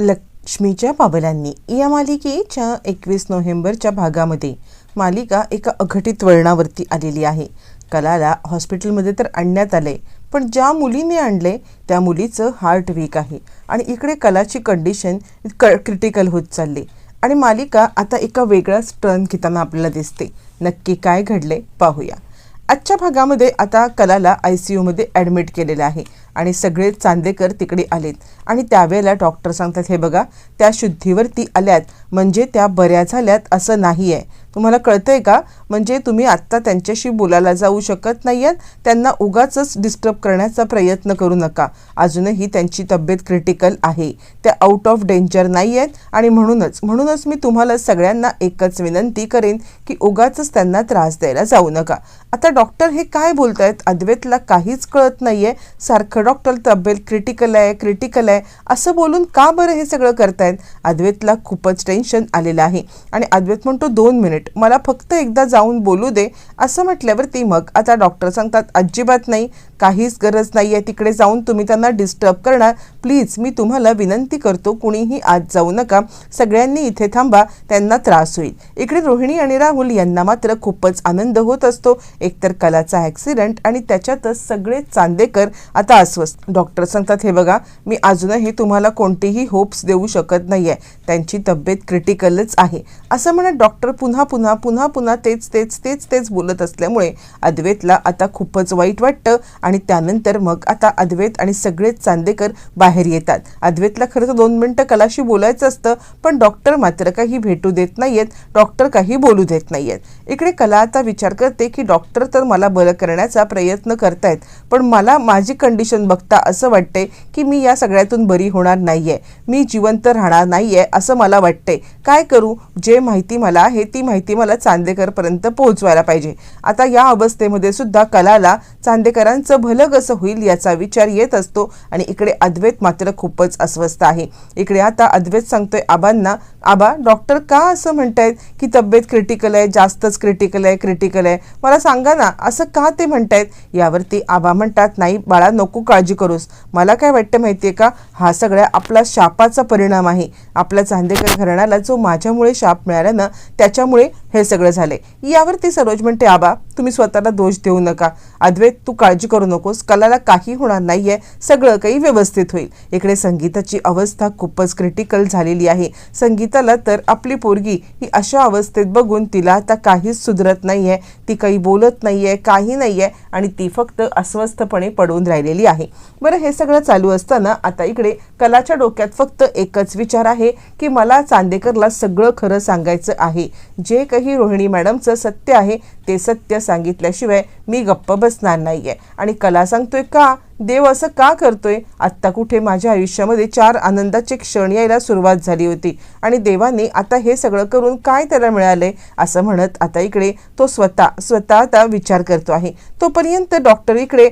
लक्ष्मीच्या पावलांनी या मालिकेच्या एकवीस नोव्हेंबरच्या भागामध्ये मालिका एका अघटित वळणावरती आलेली आहे. कलाला हॉस्पिटलमध्ये तर आणण्यात आले पण ज्या मुलीने आणले त्या मुलीचं हार्ट वीक आहे आणि इकडे कलाची कंडिशन क क्रिटिकल होत चालली. आणि मालिका आता एका वेगळाच टर्न घेताना आपल्याला दिसते. नक्की काय घडले पाहूया. आजच्या भागामध्ये आता कलाला आय सी यूमध्ये ॲडमिट केलेलं आहे. आणि सगळे चांदेकर तिकडे आलेत. आणि त्यावेळेला डॉक्टर सांगतात हे बघा त्या शुद्धीवरती आल्यात. म्हणजे त्या बऱ्या झाल्यात असं नाही आहे तुम्हाला कळतंय का? म्हणजे तुम्ही आत्ता त्यांच्याशी बोलायला जाऊ शकत नाही आहेत त्यांना उगाच डिस्टर्ब करण्याचा प्रयत्न करू नका. अजूनही त्यांची तब्येत क्रिटिकल आहे. त्या आउट ऑफ डेंजर नाही आहेत आणि म्हणूनच म्हणूनच मी तुम्हाला सगळ्यांना एकच विनंती करेन की उगाच त्यांना त्रास द्यायला जाऊ नका. आता डॉक्टर हे काय बोलत आहेत अद्वैतला काहीच कळत नाही आहे सारखं डॉक्टर तब्येत क्रिटिकल आहे क्रिटिकल आहे. असं बोलून का बरं हे सगळं करतायत? अद्वैतला खूपच टेन्शन आलेलं आहे. आणि अद्वैत म्हणतो दोन मिनिट मला फक्त एकदा जाऊन बोलू दे. असं म्हटल्यावरती मग आता डॉक्टर सांगतात अजिबात नाही. काहीच गरज नाही आहे तिकडे जाऊन तुम्ही त्यांना डिस्टर्ब करणार. प्लीज मी तुम्हाला विनंती करतो कुणीही आज जाऊ नका. सगळ्यांनी इथे थांबा त्यांना त्रास होईल. इकडे रोहिणी आणि राहुल यांना मात्र खूपच आनंद होत असतो. एकतर कलाचा ॲक्सिडेंट आणि त्याच्यातच सगळे चांदेकर आता अस्वस्थ. डॉक्टर सांगतात हे बघा मी अजूनही तुम्हाला कोणतीही होप्स देऊ शकत नाही आहे त्यांची तब्येत क्रिटिकलच आहे. असं म्हणत डॉक्टर पुन्हा पुन्हा पुन्हा पुन्हा तेच तेच तेच तेच बोलत असल्यामुळे अद्वेतला आता खूपच वाईट वाटतं आणि त्यानंतर मग आता अद्वैत आणि सगळेच चांदेकर बाहेर येतात. अद्वैतला खरं तर दोन मिनटं कलाशी बोलायचं असतं पण डॉक्टर मात्र काही भेटू देत नाहीयेत. डॉक्टर काही बोलू देत नाहीयेत. इकडे कला आता विचार करते की डॉक्टर तर मला बरं करण्याचा प्रयत्न करतायत पण मला माझी कंडिशन बघता असं वाटते की मी या सगळ्यातून बरी होणार नाहीये. मी जिवंत राहणार नाहीये असं मला वाटते काय करू? जे माहिती मला आहे ती माहिती मला चांदेकरपर्यंत पोहोचवायला पाहिजे. आता या अवस्थेमध्ये सुद्धा कलाला चांदेकरांचं भलं कसं होईल याचा विचार येत असतो आणि इकडे अद्वैत मात्र खूपच अस्वस्थ आहे. इकडे आता अद्वैत सांगतोय आबांना आबा डॉक्टर का असं म्हणतायत की तब्येत क्रिटिकल आहे जास्तच क्रिटिकल आहे क्रिटिकल आहे? मला सांगा ना असं का ते म्हणतायत? यावरती आबा म्हणतात नाही बाळा नको काळजी करूस. मला काय वाटतं माहिती आहे का? हा सगळ्या आपला शापाचा परिणाम आहे. आपल्या चांदेकर घराण्याला जो माझ्यामुळे शाप मिळाला ना त्याच्यामुळे हे सगळं झाले यावरती सरोज म्हणते आबा तुम्ही स्वतःला दोष देऊ नका. अद्वैत तू काळजी करू नकोस. कलाला काही होणार नाहीये. सगळं काही व्यवस्थित होईल. इकडे संगीताची अवस्था खूपच क्रिटिकल झालेली आहे. संगीत संगीताला तर आपली पोरगी ही अशा अवस्थेत बघून तिला आता काहीच सुधरत नाही आहे ती काही बोलत नाही आहे काही नाही आहे आणि ती फक्त अस्वस्थपणे पडून राहिलेली आहे. बरं हे सगळं चालू असताना आता इकडे कलाच्या डोक्यात फक्त एकच विचार आहे की मला चांदेकरला सगळं खरं सांगायचं आहे. जे काही रोहिणी मॅडमचं सत्य आहे ते सत्य सांगितल्याशिवाय मी गप्प बसणार नाही आहे आणि कला सांगतोय का? देव असं का करतोय? आत्ता कुठे माझ्या आयुष्यामध्ये चार आनंदाचे क्षण यायला सुरुवात झाली होती. आणि देवाने आता हे सगळं करून काय त्याला मिळालंय? असं म्हणत आता इकडे तो स्वतः स्वतः आता विचार करतो आहे. तोपर्यंत डॉक्टर इकडे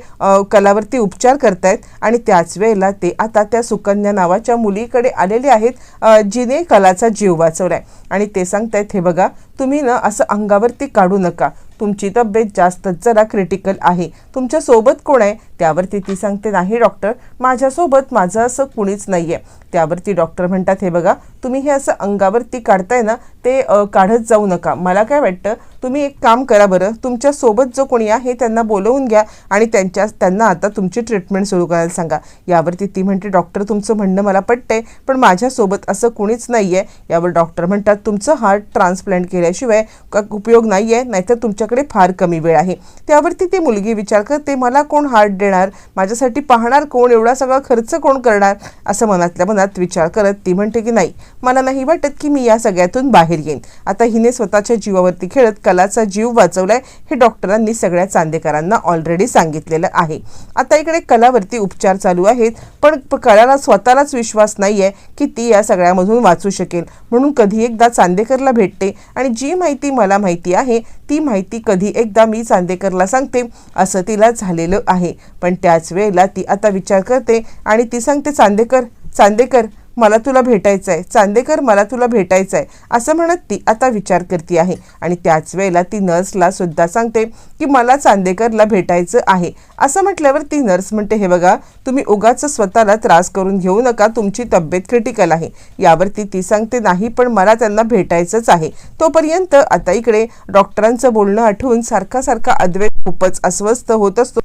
कलावरती उपचार करतायत आणि त्याच वेळेला ते आता त्या सुकन्या नावाच्या मुलीकडे आलेले आहेत जिने कलाचा जीव वाचवलाय. आणि ते सांगतायत हे बघा तुम्ही ना असं अंगावरती काढू नका. तुमची तब्येत जास्तच जरा क्रिटिकल आहे. तुमच्यासोबत कोण आहे? त्यावरती ती सांगते नाही डॉक्टर माझ्यासोबत माझं असं कुणीच नाही आहे त्यावरती डॉक्टर म्हणतात हे बघा तुम्ही हे असं अंगावरती काढताय ना ते काढत जाऊ नका. मला काय वाटतं तुम्ही एक काम करा बरं तुमच्यासोबत जो कोणी आहे त्यांना बोलवून घ्या आणि त्यांच्या त्यांना आता तुमची ट्रीटमेंट सुरू करायला सांगा. यावरती ती म्हणते डॉक्टर तुमचं म्हणणं मला पटतंय पण माझ्यासोबत असं कुणीच नाही आहे यावर डॉक्टर म्हणतात तुमचं हार्ट ट्रान्सप्लांट केल्याशिवाय उपयोग नाही आहे नाहीतर तुमच्याकडे फार कमी वेळ आहे. त्यावरती ती मुलगी विचार करते मला कोण हार्ट येणार माझ्यासाठी पाहणार कोण? एवढा सगळा खर्च कोण करणार? असं मनातल्या मनात विचार करत ती म्हणते की नाही मला नाही वाटत की मी या सगळ्यातून बाहेर येईन. आता हिने स्वतःच्या जीवावरती खेळत कलाचा जीव वाचवलाय हे डॉक्टरांनी सगळ्या चांदेकरांना ऑलरेडी सांगितलेलं आहे. आता इकडे कलावरती उपचार चालू आहेत पण कलाला स्वतःलाच विश्वास नाही आहे की ती या सगळ्यामधून वाचू शकेल. म्हणून कधी एकदा चांदेकरला भेटते आणि जी माहिती मला माहिती आहे ती माहिती कधी एकदा मी चांदेकरला सांगते असं तिला झालेलं आहे. पण त्याच वेळेला ती आता विचार करते आणि ती सांगते चांदेकर चांदेकर मला तुला भेटायचं आहे चांदेकर मला तुला भेटायचं आहे असं म्हणत ती आता विचार करते आहे. आणि त्याच वेळेला ती नर्सला सुद्धा सांगते की मला चांदेकरला भेटायचं आहे. असं म्हटल्यावर ती नर्स म्हणते हे बघा तुम्ही उगाच स्वतःला त्रास करून घेऊ नका तुमची तब्येत क्रिटिकल आहे. यावरती ती सांगते नाही पण मला त्यांना भेटायचंच आहे. तोपर्यंत आता इकडे डॉक्टरांचं बोलणं आठवून सारखा सारखा अद्वैत खूपच अस्वस्थ होत असतो.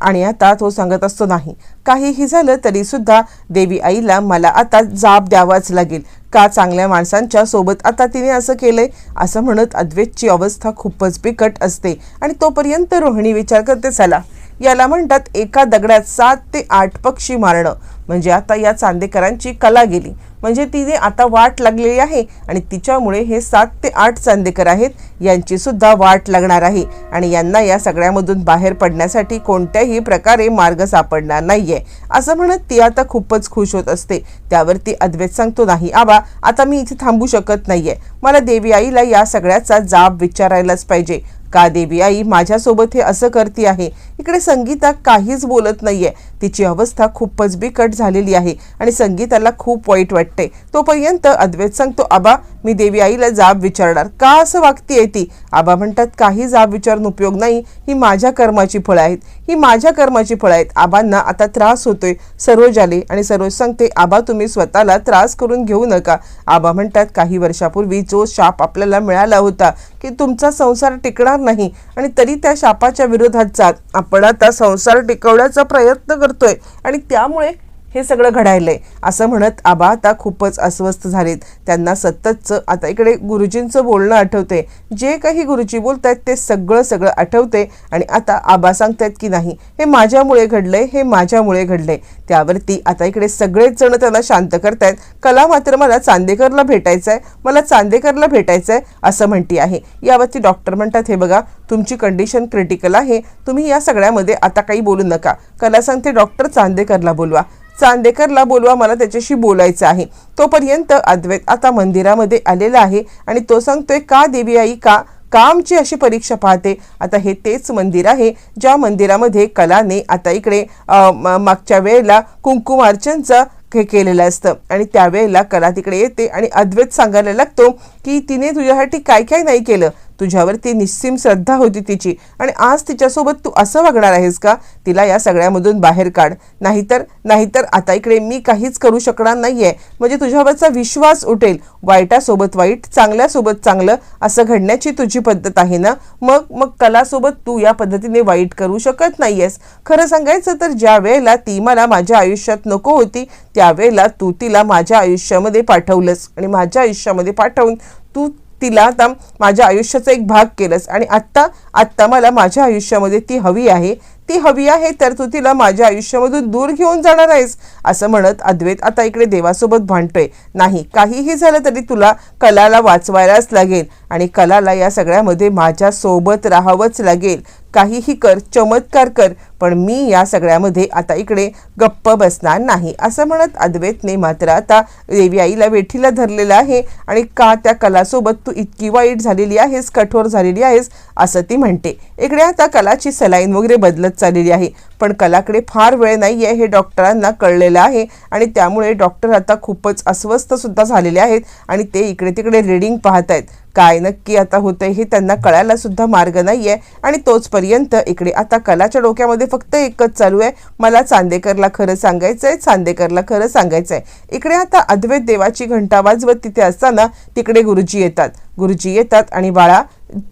आणि आता तो सांगत असतो नाही. काहीही झालं तरी सुद्धा देवी आईला मला आता जाब द्यावाच लागेल. का चांगल्या माणसांच्या सोबत आता तिने असं केलंय? असं म्हणत अद्वैतची अवस्था खूपच बिकट असते आणि तोपर्यंत रोहिणी विचार करते चला. याला म्हणतात एका दगडात सात ते आठ पक्षी मारणं. म्हणजे आता या चांदेकरांची कला गेली. म्हणजे तिने आता वाट लागलेली आहे आणि तिच्यामुळे हे सात ते आठ चांदेकर आहेत यांची सुद्धा वाट लागणार आहे. आणि यांना या सगळ्यामधून बाहेर पडण्यासाठी कोणत्याही प्रकारे मार्ग सापडणार नाहीये. असं म्हणत ती आता खूपच खुश होत असते. त्यावरती अद्वैत सांगतो नाही आबा आता मी इथे थांबू शकत नाहीये. मला देवी आईला या सगळ्याचा जाब विचारायलाच पाहिजे. का देवी आई माझ्यासोबत हे असं करते आहे? इकडे संगीता काहीच बोलत नाहीये. तिची अवस्था खूपच बिकट झालेली आहे आणि संगीताला खूप वाईट वाटते. तोपर्यंत अद्वैत सांगतो आबा मी देवी आईला जाब विचारणार. का असं वागतीये ती? आबा म्हणतात काही जाब विचारून उपयोग नाही. ही माझ्या कर्माची फळं आहेत. ही माझ्या कर्माची फळं आहेत. आबांना आता त्रास होतोय. सरोज आले आणि सरोज सांगते आबा तुम्ही स्वतःला त्रास करून घेऊ नका. आबा म्हणतात काही वर्षापूर्वी जो शाप आपल्याला मिळाला होता की तुमचा संसार टिकणार नाही आणि तरी त्या शापाच्या विरोधात जात. आपण आता संसार टिकवण्याचा प्रयत्न करतोय आणि त्यामुळे हे सगळं घडायलंय. असं म्हणत आबा आता खूपच अस्वस्थ झालेत. त्यांना सततचं आता इकडे गुरुजींचं बोलणं आठवते जे काही गुरुजी बोलत आहेत ते सगळं सगळं आठवते आणि आता आबा सांगतायत की नाही. हे माझ्यामुळे घडलंय हे माझ्यामुळे घडलंय. त्यावरती आता इकडे सगळेच जण त्यांना शांत करतायत. कला मात्र मला चांदेकरला भेटायचं आहे मला चांदेकरला भेटायचं आहे असं म्हणती आहे. यावरती डॉक्टर म्हणतात हे बघा तुमची कंडिशन क्रिटिकल आहे. तुम्ही या सगळ्यामध्ये आता काही बोलू नका. कला सांगते डॉक्टर चांदेकरला बोलवा. चांदेकरला बोलवा मला त्याच्याशी बोलायचं आहे. तोपर्यंत अद्वैत आता मंदिरामध्ये आलेला आहे आणि तो सांगतोय का देवी आई का कामची अशी परीक्षा पाहते? आता हे तेच मंदिर आहे ज्या मंदिरामध्ये कलाने आता इकडे मागच्या वेळेला कुंकुमार्चनचं हे केलेलं असतं. आणि त्यावेळेला कला तिकडे येते आणि अद्वैत सांगायला लागतो की तिने तुझ्यासाठी काय काय नाही केलं? तुझ्यावरती निस्सीम श्रद्धा होती तिची. आणि आज तिच्यासोबत तू असं वागणार आहेस का? तिला या सगळ्यामधून बाहेर काढ. नाहीतर नाहीतर आता इकडे मी काहीच करू शकणार नाहीये. म्हणजे तुझ्यावरचा विश्वास उठेल. वाईटासोबत वाईट चांगल्यासोबत चांगलं असं घडण्याची तुझी पद्धत आहे ना? मग मग कलासोबत तू या पद्धतीने वाईट करू शकत नाहीयेस. खरं सांगायचं तर ज्या वेळेला ती मला माझ्या आयुष्यात नको होती त्यावेळेला तू तिला माझ्या आयुष्यामध्ये पाठवलंस. आणि माझ्या आयुष्यामध्ये पाठवून तू तिला आता माझ्या आयुष्याचा एक भाग केलंस. आणि आत्ता आत्ता मला माझ्या आयुष्यामध्ये ती हवी आहे. ती हवी आहे तर तू तिला माझ्या आयुष्यामधून दूर घेऊन जाणार आहेस असं म्हणत अद्वैत आता इकडे देवासोबत भांडतोय. नाही काहीही झालं तरी तुला कलाला वाचवायलाच लागेल. आणि कलाला या सगळ्यामध्ये माझ्यासोबत राहावंच लागेल. काहीही कर चमत्कार कर पण मी या सगळ्यामध्ये आता इकडे गप्प बसणार नाही असं म्हणत अद्वैतने मात्र आता देवी आईला वेठीला धरलेलं आहे आणि का त्या कलासोबत तू इतकी वाईट झालेली आहेस कठोर झालेली आहेस असं ती म्हणते. इकडे आता कलाची सलाईन वगैरे बदलत चाललेली आहे पण कलाकडे फार वेळ नाही आहे हे डॉक्टरांना कळलेलं आहे आणि त्यामुळे डॉक्टर आता खूपच अस्वस्थसुद्धा झालेले आहेत आणि ते इकडे तिकडे रीडिंग पाहत आहेत काय नक्की आता होतंय हे त्यांना कळायला सुद्धा मार्ग नाहीये. आणि तोचपर्यंत इकडे आता कलाच्या डोक्यामध्ये फक्त एकच चालू आहे. मला चांदेकरला खरं सांगायचंय चांदेकरला खरं सांगायचंय. इकडे आता अद्वैत देवाची घंटा वाजवत तिथे असताना तिकडे गुरुजी येतात. गुरुजी येतात आणि बाळा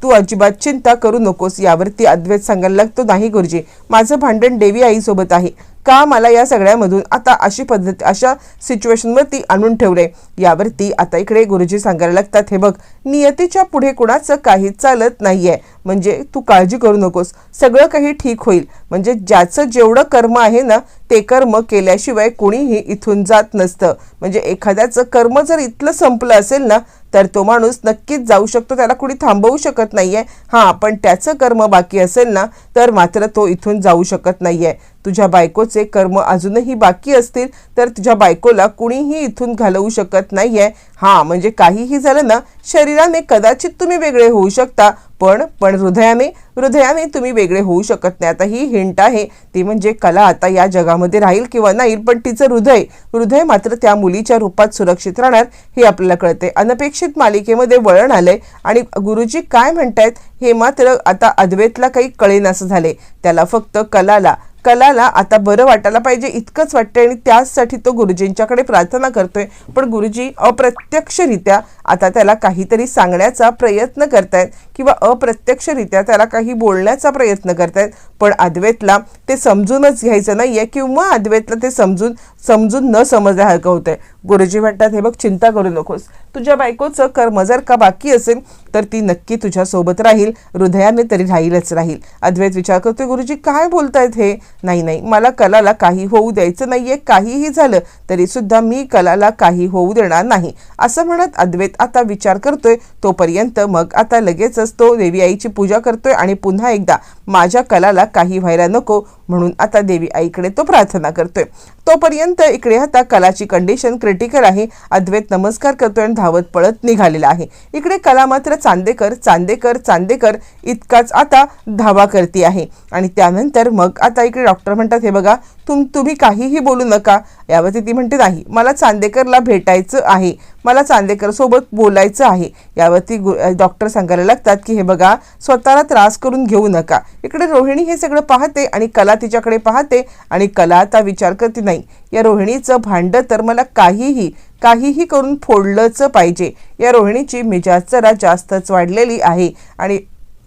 तू अजिबात चिंता करू नकोस. यावरती अद्वैत सांगायला लागतो नाही गुरुजी. माझं भांडण देवी आईसोबत आहे. का मला या सगळ्यामधून आता अशी पद्धत अशा सिच्युएशनवरती आणून ठेवले? यावरती आता इकडे गुरुजी सांगायला लागतात हे बघ नियतीच्या पुढे कुणाचं काहीच चालत नाहीये. म्हणजे तू काळजी करू नकोस. सगळं काही ठीक होईल. म्हणजे ज्याचं जेवढं कर्म आहे ना ते कर्म केल्याशिवाय कोणीही इथून जात नसतं. म्हणजे एखाद्याचं कर्म जर इथलं संपलं असेल ना तर तो माणूस नक्कीच जाऊ शकतो. त्याला कुणी थांबवू शकत नाहीये. हां पण त्याचं कर्म बाकी असेल ना तर मात्र तो इथून जाऊ शकत नाहीये. तुझ्या बायकोचे कर्म अजूनही बाकी असतील तर तुझ्या बायकोला कुणीही इथून घालवू शकत नाहीये. हा म्हणजे काहीही झालं ना शरीराने कदाचित तुम्ही वेगळे होऊ शकता पण पण हृदयाने हृदयाने तुम्ही वेगळे होऊ शकत नाही. आता ही हिंट आहे ती म्हणजे कला आता या जगामध्ये राहील किंवा नाही पण तिचं हृदय हृदय मात्र त्या मुलीच्या रूपात सुरक्षित राहणार हे आपल्याला कळते अनपेक्षित मालिकेमध्ये वळण आलंय आणि गुरुजी काय म्हणतायत हे मात्र आता अद्वैतला काही कळेनासं झाले त्याला फक्त कलाला कलाला आता बरं वाटायला पाहिजे इतकंच वाटतंय आणि त्याचसाठी तो गुरुजींच्याकडे प्रार्थना करतोय. पण गुरुजी अप्रत्यक्षरित्या आता त्याला काहीतरी सांगण्याचा प्रयत्न करतायत किंवा अप्रत्यक्षरित्या त्याला काही बोलण्याचा प्रयत्न करतायत. पण अद्वैतला ते समजूनच घ्यायचं नाही आहे किंवा अद्वैतला ते समजून समजून न समजल्यासारखं होतंय. गुरुजी म्हणतात हे बघ चिंता करू नकोस. तुझ्या बायकोचं कर्म जर का बाकी असेल तर ती नक्की तुझ्यासोबत राहील. हृदयाने तरी राहीलच राहील. अद्वैत विचार करतोय गुरुजी काय बोलतायत हे? नाही नाही मला कलाला काही होऊ द्यायचं नाहीये. काहीही झालं तरीसुद्धा मी कलाला काही होऊ देणार नाही. असं म्हणत अद्वैत आता विचार करतोय तोपर्यंत मग आता लगेचच तो देवी आईची पूजा करतोय आणि पुन्हा एकदा माझ्या कलाला काही व्हायला नको म्हणून आता देवी आईकडे तो प्रार्थना करतोय. तोपर्यंत इकडे आता कलाची कंडिशन क्रिटिकल आहे. अद्वैत नमस्कार करतोय आणि धावत पळत निघालेला आहे. इकडे कला मात्र चांदेकर चांदेकर चांदेकर इतकाच आता धावा करते आहे. आणि त्यानंतर मग आता इकडे डॉक्टर म्हणतात हे बघा तुम तुम्ही काहीही बोलू नका. यावरती ती म्हणते नाही मला चांदेकरला भेटायचं आहे. मला चांदेकरसोबत बोलायचं आहे. यावरती गु- डॉक्टर सांगायला लागतात की हे बघा स्वतःला त्रास करून घेऊ नका. इकडे रोहिणी हे सगळं पाहते आणि कला तिच्याकडे पाहते आणि कला आता विचार करते नाही या रोहिणीचं भांडं तर मला काहीही काहीही करून फोडलंच पाहिजे. या रोहिणीची मिजाज जरा जास्तच वाढलेली आहे आणि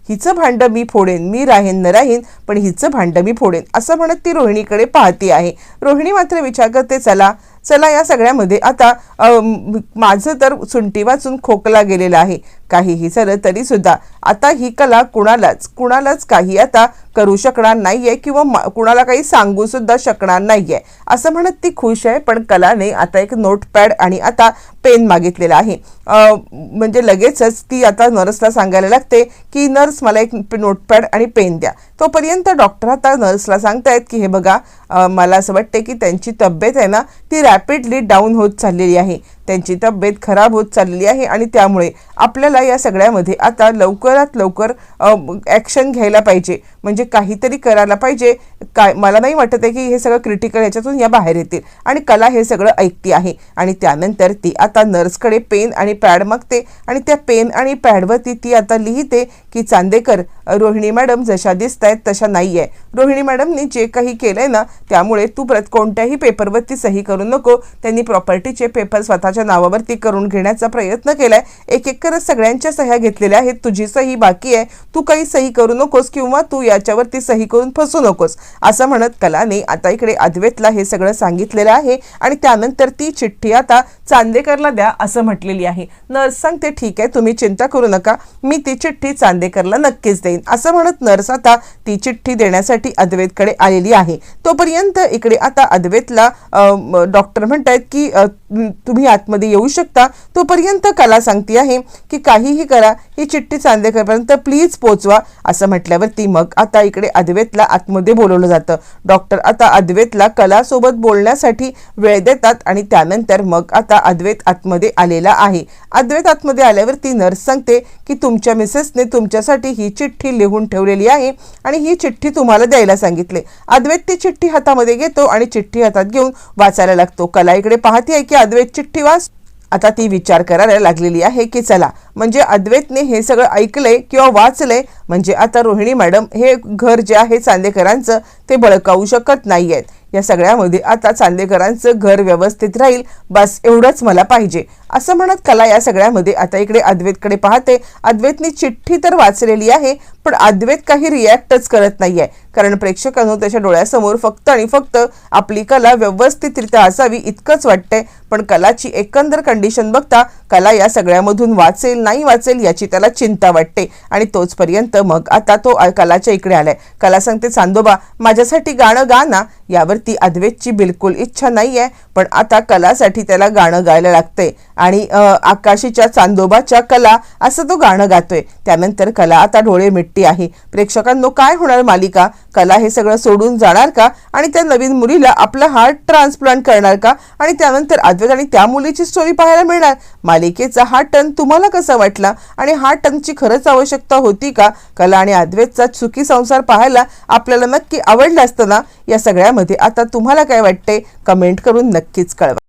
हिचं भांडं मी फोडेन मी राहीन न राहीन पण हिचं भांडं मी फोडेन असं म्हणत ती रोहिणीकडे पाहती आहे. रोहिणी मात्र विचार करते चला चला या सगळ्यामध्ये. आता माझं तर सुंटी वाचून खोकला गेलेला आहे. काहीही झालं तरी सुद्धा आता ही कला कुणालाच कुणालाच काही आता करू शकणार नाही आहे किंवा कुणाला काही सांगू सुद्धा शकणार आहे असं म्हणत ती खुश आहे पण कलाने आता एक नोटपॅड आणि आता पेन मागितलेला आहे. म्हणजे लगेचच ती आता नर्सला सांगायला लागते की नर्स मला एक नोटपॅड आणि पेन द्या. तोपर्यंत डॉक्टर आता नर्सला सांगतायत की हे बघा मला असं वाटते की त्यांची तब्येत आहे ना ती रॅपिडली डाऊन होत चाललेली आहे. त्यांची तब्येत खराब होत चाललेली आहे आणि त्यामुळे आपल्याला या सगळ्यामध्ये आता लवकरात लवकर ॲक्शन घ्यायला पाहिजे. म्हणजे काहीतरी करायला पाहिजे. काय मला नाही वाटत आहे की हे सगळं क्रिटिकल याच्यातून या बाहेर येतील. आणि कला हे सगळं ऐकते आहे. आणि त्यानंतर ती आता नर्सकडे पेन आणि पॅड मागते. आणि त्या पेन आणि पॅडवरती ती आता लिहिते की चांदेकर रोहिणी मॅडम जशा दिसत आहेत तशा नाही आहे रोहिणी मॅडमनी जे काही केलं आहे ना त्यामुळे तू प्रत कोणत्याही पेपरवरती सही करू नको. त्यांनी प्रॉपर्टीचे पेपर स्वतःच्या नावावरती करून घेण्याचा प्रयत्न केला आहे एक एक करत सगळ्यांच्या सह्या घेतलेल्या आहेत. तुझी सही बाकी आहे. तू काही सही करू नकोस किंवा तू याच्यावरती सही करून फसू नकोस. असं म्हणत कलाने आता इकडे अद्वैतला हे सगळं सांगितलेलं आहे आणि त्यानंतर ती चिठ्ठी आता चांदेकरला द्या असं म्हटलेली आहे. नर्स सांगते ठीक आहे तुम्ही चिंता करू नका. मी ती चिठ्ठी चांदेकरला नक्कीच देईन. असं म्हणत नर्स आता ती चिठ्ठी देण्यासाठी अद्वैतकडे आलेली आहे. तोपर्यंत इकडे आता अद्वैतला डॉक्टर म्हणत आहेत की तुम्ही आतमध्ये येऊ शकता. तोपर्यंत कला सांगती आहे की काहीही करा ही चिठ्ठी चांदेकरपर्यंत प्लीज पोचवा असं म्हटल्यावरती मग आता इकडे अद्वैतला आतमध्ये बोलवलं जातं. डॉक्टर आता अद्वैतला कलासोबत बोलण्यासाठी वेळ देतात आणि त्यानंतर मग आता अद्वैत आतमध्ये आलेला आहे. अद्वैत आतमध्ये आल्यावरती नर्स सांगते की तुमच्या मिसेसने तुमच्यासाठी ही चिठ्ठी लिहून ठेवलेली आहे आणि ही चिठ्ठी तुम्हाला द्यायला सांगितले. अद्वैत ती चिठ्ठी हातामध्ये घेतो आणि चिठ्ठी हातात घेऊन वाचायला लागतो. कला इकडे पाहते आहे की अद्वैत चिठ्ठी वाच. आता ती विचार करायला लागलेली आहे की चला म्हणजे अद्वैतने हे सगळं ऐकलंय किंवा वाचलंय म्हणजे आता रोहिणी मॅडम हे घर जे आहे चांदेकरांचं ते बळकावू शकत नाही आहेत या सगळ्यामध्ये आता चांदेकरांचं घर व्यवस्थित राहील बस एवढंच मला पाहिजे. असं म्हणत कला या सगळ्यामध्ये आता इकडे अद्वैतकडे पाहते. अद्वैतने चिठ्ठी तर वाचलेली आहे पण अद्वैत काही रिॲक्टच करत नाहीये. कारण प्रेक्षकांनो त्याच्या डोळ्यासमोर फक्त आणि फक्त आपली कला व्यवस्थितरित्या असावी इतकंच वाटतंय. पण कलाची एकंदर कंडिशन बघता कला या सगळ्यामधून वाचेल नाही वाचेल याची त्याला चिंता वाटते. आणि तोचपर्यंत मग आता तो कलाच्या इकडे आलाय. कला सांगते चांदोबा माझ्यासाठी गाणं गा ना. यावरती अद्वैतची बिलकुल इच्छा नाहीये. पण आता कलासाठी त्याला गाणं गायला लागते आणि आकाशीच्या चांदोबाच्या कला असं तो गाणं गातोय. त्यानंतर कला आता डोळे मिट्टी आहे. प्रेक्षकांनो काय होणार मालिका? कला हे सगळं सोडून जाणार का? आणि त्या नवीन मुलीला आपलं हार्ट ट्रान्सप्लांट करणार का? आणि त्यानंतर अद्वैत आणि त्या मुलीची स्टोरी पाहायला मिळणार. मालिकेचा हा टर्न तुम्हाला कसा वाटला? आणि हा टर्नची खरंच आवश्यकता होती का? कला आणि अद्वैतचा चुकी संसार पाहायला आपल्याला नक्की आवडला असतं ना? या सगळ्यामध्ये आता तुम्हाला काय वाटते कमेंट करून नक्की नक्कीच कळवा